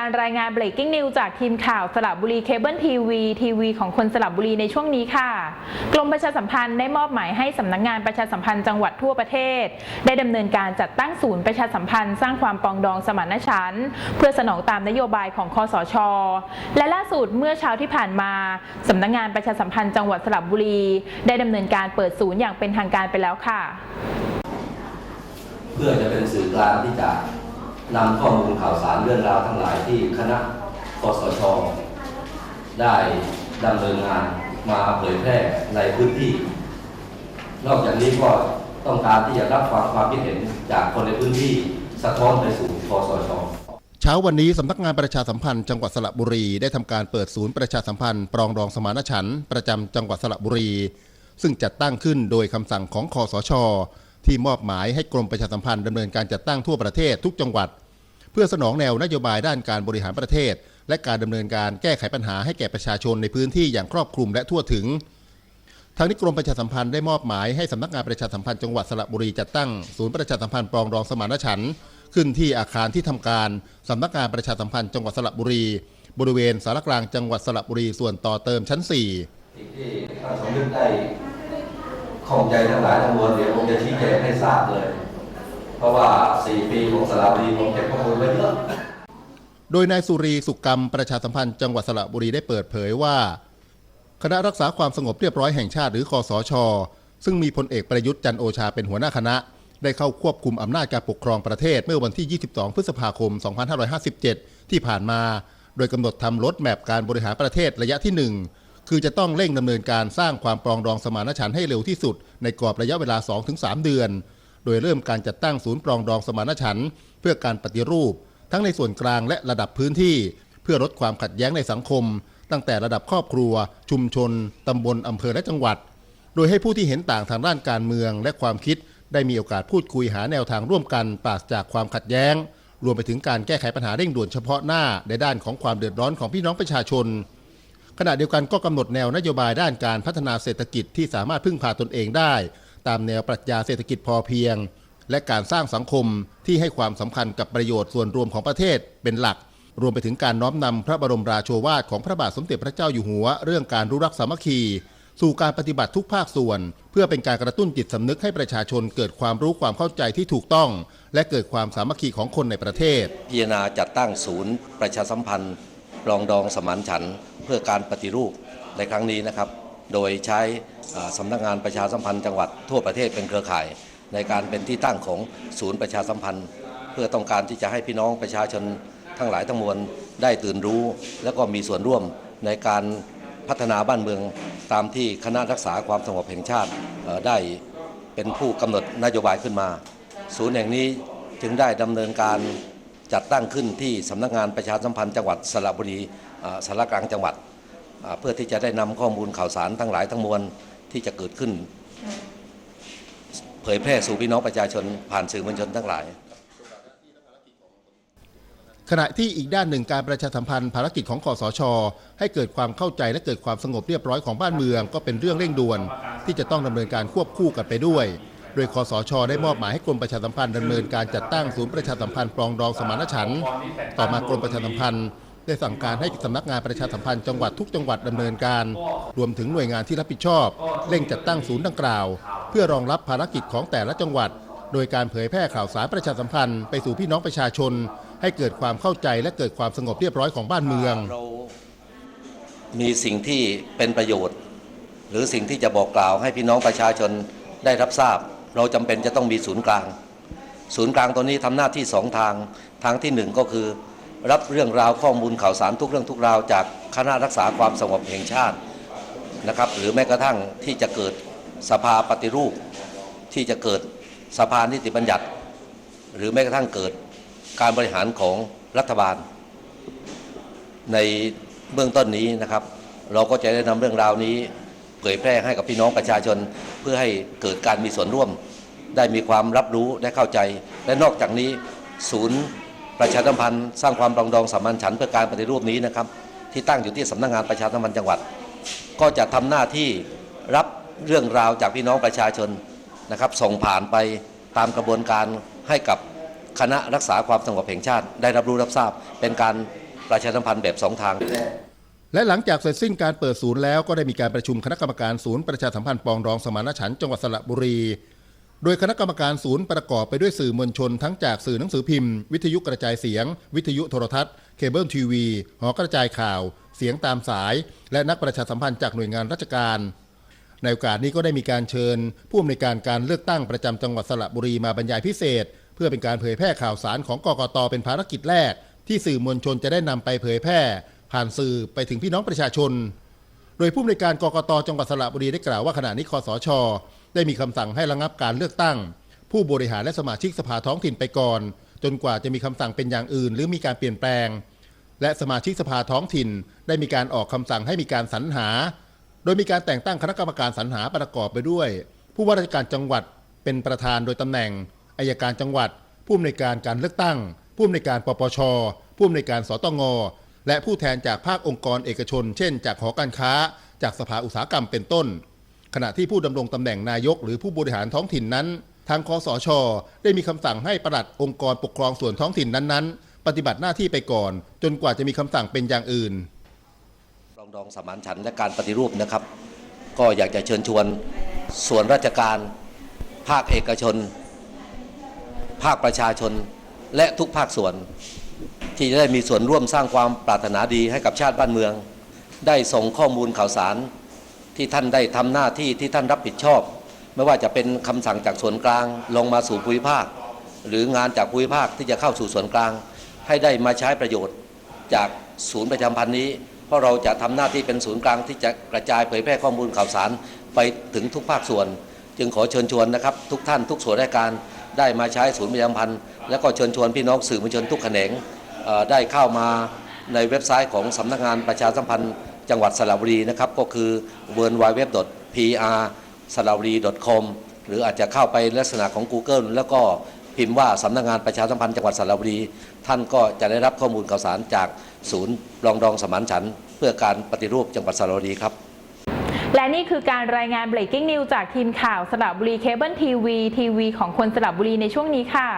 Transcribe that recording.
การรายงาน breaking news จากทีมข่าวสระบุรีเคเบิลทีวีทีวีของคนสระบุรีในช่วงนี้ค่ะ กรมประชาสัมพันธ์ได้มอบหมายให้สำนักงานประชาสัมพันธ์จังหวัดทั่วประเทศ ได้ดำเนินการจัดตั้งศูนย์ประชาสัมพันธ์สร้างความปองดองสมานฉันท์เพื่อสนองตามนโยบายของคอสช และล่าสุดเมื่อเช้าที่ผ่านมาสำนักงานประชาสัมพันธ์จังหวัดสระบุรี ได้ดำเนินการเปิดศูนย์อย่างเป็นทางการไปแล้วค่ะ เพื่อจะเป็นสื่อกลางที่จะ นำข้อมูลข่าวสารเรื่องราวทั้งหลายที่คณะกสชได้ดำเนินงานมาเผยแพร่ในพื้นที่ นอกจากนี้ก็ต้องการที่จะรับฟังความคิดเห็นจากคนในพื้นที่สะท้อนไปสู่กสชเช้าวันนี้สำนักงานประชาสัมพันธ์จังหวัดสระบุรีได้ทำการเปิดศูนย์ประชาสัมพันธ์ปรองดองสมานฉันท์ประจำจังหวัดสระบุรี ซึ่งจัดตั้งขึ้นโดยคำสั่งของคอสช ที่มอบหมายให้กรมประชาสัมพันธ์ดำเนินการจัดตั้งทั่วประเทศทุกจังหวัด เพื่อสนองแนวนโยบายด้านการบริหารประเทศ และการดำเนินการแก้ไขปัญหาให้แก่ประชาชนในพื้นที่อย่างครอบคลุมและทั่วถึงทางนี้กรมประชาสัมพันธ์ได้มอบหมายให้สำนักงานประชาสัมพันธ์จังหวัดสระบุรีจัดตั้งศูนย์ประชาสัมพันธ์ปรองดองสมานฉันท์ขึ้นที่อาคารที่ทำการสำนักงานประชาสัมพันธ์จังหวัดสระบุรี บริเวณสารกลางจังหวัดสระบุรีส่วนต่อเติมชั้น4สิ่งที่ท่านสมนึกได้ ข้องใจทั้งหลายทั้งมวลเดี๋ยวผมจะชี้แจงให้ทราบเลย เพราะว่า 4 ปีของสระบุรีผมเก็บข้อมูลไว้เยอะโดยนายสุรีสุกกรรมประชาสัมพันธ์จังหวัดสระบุรีได้เปิดเผยว่า คณะรักษาความสงบเรียบร้อยแห่งชาติหรือคอสช ซึ่งมีพลเอกประยุทธ์จันโอชาเป็นหัวหน้าคณะ ได้เข้าควบคุมอำนาจการปกครองประเทศเมื่อวันที่ 22 พฤษภาคม 2557 ที่ผ่านมา โดยกำหนดทำรถแมพการบริหารประเทศระยะที่ 1 คือจะต้องเร่งดำเนินการสร้างความปรองดองสมานฉันท์ให้เร็วที่สุด ในกรอบระยะเวลา 2-3 เดือน โดยเริ่มการจัดตั้งศูนย์ปรองดองสมานฉันท์เพื่อการปฏิรูป ทั้งในส่วนกลางและระดับพื้นที่ เพื่อลดความขัดแย้งในสังคม ตั้งแต่ระดับครอบครัว ชุมชนตำบลอำเภอและจังหวัด โดยให้ผู้ที่เห็นต่างทางด้านการเมืองและความคิด ได้มีโอกาสพูดคุยหาแนวทางร่วมกันปราศจากความขัดแย้ง รวมไปถึงการแก้ไขปัญหาเร่งด่วนเฉพาะหน้าในด้านของความเดือดร้อนของพี่น้องประชาชน ขณะเดียวกันก็กำหนดแนวนโยบายด้านการพัฒนาเศรษฐกิจที่สามารถพึ่งพาตนเองได้ ตามแนวปรัชญาเศรษฐกิจพอเพียง และการสร้างสังคมที่ให้ความสำคัญกับประโยชน์ส่วนรวมของประเทศเป็นหลัก รวมไปถึงการน้อมนำพระบรมราโชวาทของพระบาทสมเด็จพระเจ้าอยู่หัว เรื่องการรู้รักสามัคคีสู่การปฏิบัติทุกภาคส่วน เพื่อเป็นการกระตุ้นจิตสำนึกให้ประชาชนเกิดความรู้ความเข้าใจที่ถูกต้อง และเกิดความสามัคคีของคนในประเทศ พิจารณาจัดตั้งศูนย์ ประชาสัมพันธ์รองดองสมานฉันท์ พื่อการปฏิรูปในครั้งนี้นะครับ โดยใช้สำนักงานประชาสัมพันธ์จังหวัดทั่วประเทศเป็นเครือข่าย ในการเป็นที่ตั้งของศูนย์ประชาสัมพันธ์ เพื่อต้องการที่จะให้พี่น้องประชาชนทั้งหลายทั้งมวลได้ตื่นรู้ และก็มีส่วนร่วมในการพัฒนาบ้านเมืองตามที่คณะรักษาความสงบแห่งชาติได้เป็นผู้กำหนดนโยบายขึ้นมา ศูนย์แห่งนี้จึงได้ดำเนินการ จัดตั้งขึ้นที่สำนักงานประชาสัมพันธ์จังหวัดสระบุรีสารกลางจังหวัด เพื่อที่จะได้นำข้อมูลข่าวสารทั้งหลายทั้งมวลที่จะเกิดขึ้น เผยแพร่สู่พี่น้องประชาชนผ่านสื่อมวลชนทั้งหลายขณะที่อีกด้านหนึ่งการประชาสัมพันธ์ภารกิจของคอสช ให้เกิดความเข้าใจและเกิดความสงบเรียบร้อยของบ้านเมือง ก็เป็นเรื่องเร่งด่วน ที่จะต้องดำเนินการควบคู่กันไปด้วย โดยคอสช ได้มอบหมายให้กรมประชาสัมพันธ์ดำเนินการจัดตั้งศูนย์ประชาสัมพันธ์ปรองดองสมานฉันท์ต่อมากรมประชาสัมพันธ์ได้สั่งการให้สำนักงานประชาสัมพันธ์จังหวัดทุกจังหวัดดำเนินการ รวมถึงหน่วยงานที่รับผิดชอบ เร่งจัดตั้งศูนย์ดังกล่าว เพื่อรองรับภารกิจของแต่ละจังหวัด โดยการเผยแพร่ข่าวสารประชาสัมพันธ์ไปสู่พี่น้องประชาชน ให้เกิดความเข้าใจและเกิดความสงบเรียบร้อยของบ้านเมือง มีสิ่งที่เป็นประโยชน์ หรือสิ่งที่จะบอกกล่าวให้พี่น้องประชาชนได้รับทราบ เราจำเป็นจะต้องมีศูนย์กลาง ศูนย์กลางตัวนี้ทำหน้าที่สองทางทางที่หนึ่งก็คือ รับเรื่องราวข้อมูลข่าวสารทุกเรื่องทุกราว จากคณะรักษาความสงบแห่งชาตินะครับ หรือแม้กระทั่งที่จะเกิดสภาปฏิรูป ที่จะเกิดสภานิติบัญญัติ หรือแม้กระทั่งเกิดการบริหารของรัฐบาล ในเบื้องต้นนี้นะครับ เราก็จะได้นำเรื่องราวนี้เผยแพร่ให้กับพี่น้องประชาชน เพื่อให้เกิดการมีส่วนร่วม ได้มีความรับรู้ได้เข้าใจ และนอกจากนี้ศูนย์ประชาสัมพันธ์สร้างความปรองดองสามัญฉันเพื่อการปฏิรูปนี้นะครับ ที่ตั้งอยู่ที่สำนักงานประชาสัมพันธ์จังหวัด ก็จะทำหน้าที่รับเรื่องราวจากพี่น้องประชาชนนะครับส่งผ่านไปตามกระบวนการให้กับคณะรักษาความสงบแห่งชาติ ได้รับรู้รับทราบ เป็นการประชาสัมพันธ์แบบสองทาง และหลังจากเสร็จสิ้นการเปิดศูนย์แล้วก็ได้มีการประชุมคณะกรรมการศูนย์ประชาสัมพันธ์ปองดองสมานฉันท์จังหวัดสระบุรี โดยคณะกรรมการศูนย์ประกอบไปด้วยสื่อมวลชน ทั้งจากสื่อหนังสือพิมพ์ วิทยุกระจายเสียง วิทยุโทรทัศน์ เคเบิลทีวี หอกระจายข่าว เสียงตามสาย และนักประชาสัมพันธ์จากหน่วยงานราชการ ในโอกาสนี้ก็ได้มีการเชิญ ผู้อำนวยการการเลือกตั้งประจำจังหวัดสระบุรีมาบรรยายพิเศษ เพื่อเป็นการเผยแพร่ข่าวสารของกกตเป็นภารกิจแรก ที่สื่อมวลชนจะได้นำไปเผยแพร่ ผ่านสื่อไปถึงพี่น้องประชาชน โดยผู้อำนวยการกกตจังหวัดสระบุรีได้กล่าวว่าขณะนี้คอสช ได้มีคำสั่งให้ระงับการเลือกตั้ง ผู้บริหารและสมาชิกสภาท้องถิ่นไปก่อน จนกว่าจะมีคำสั่งเป็นอย่างอื่น หรือมีการเปลี่ยนแปลง และสมาชิกสภาท้องถิ่น ได้มีการออกคำสั่งให้มีการสรรหา โดยมีการแต่งตั้งคณะกรรมการสรรหาประกอบไปด้วย ผู้ว่าราชการจังหวัดเป็นประธานโดยตำแหน่งอายการจังหวัด ผู้อำนวยการการเลือกตั้ง ผู้อำนวยการปปช ผู้อำนวยการสตง และผู้แทนจากภาคองค์กรเอกชน เช่น จากหอการค้า จากสภาอุตสาหกรรมเป็นต้น ขณะที่ผู้ดำรงตำแหน่งนายกหรือผู้บริหารท้องถิ่นนั้น ทางคอสช ได้มีคำสั่งให้ปลัดองค์กรปกครองส่วนท้องถิ่นนั้นๆ ปฏิบัติหน้าที่ไปก่อน จนกว่าจะมีคำสั่งเป็นอย่างอื่นรองดองสมานฉันและการปฏิรูปนะครับ ก็อยากจะเชิญชวนส่วนราชการ ภาคเอกชน ภาคประชาชนและทุกภาคส่วน ที่จะได้มีส่วนร่วมสร้างความปรารถนาดีให้กับชาติบ้านเมือง ได้ส่งข้อมูลข่าวสารที่ท่านได้ทำหน้าที่ที่ท่านรับผิดชอบ ไม่ว่าจะเป็นคำสั่งจากส่วนกลางลงมาสู่ภูมิภาค หรืองานจากภูมิภาคที่จะเข้าสู่ส่วนกลาง ให้ได้มาใช้ประโยชน์จากศูนย์ประจำพันธ์นี้ เพราะเราจะทำหน้าที่เป็นศูนย์กลางที่จะกระจายเผยแพร่ข้อมูลข่าวสารไปถึงทุกภาคส่วน จึงขอเชิญชวนนะครับ ทุกท่านทุกส่วนราชการได้มาใช้ศูนย์ประจำพันธ์แล้วก็เชิญชวนพี่น้องสื่อมวลชนทุกแขนง ได้เข้ามาในเว็บไซต์ของสำนักงานประชาสัมพันธ์จังหวัดสระบุรีนะครับก็คือ w w w p r s r a b u r i com หรืออาจจะเข้าไปลักษณะของ Google แล้วก็พิมพ์ว่าสำนักงานประชาสัมพันธ์จังหวัดสระบุรี ท่านก็จะได้รับข้อมูลข่าวสารจากศูนย์รองดองสมานฉันเพื่อการปฏิรูปจังหวัดสระบุรีครับ และนี่คือการรายงาน breaking news จากทีมข่าวสระบุรีเคเบิลทีวีทีวีของคนสระบุรีในช่วงนี้ค่ะ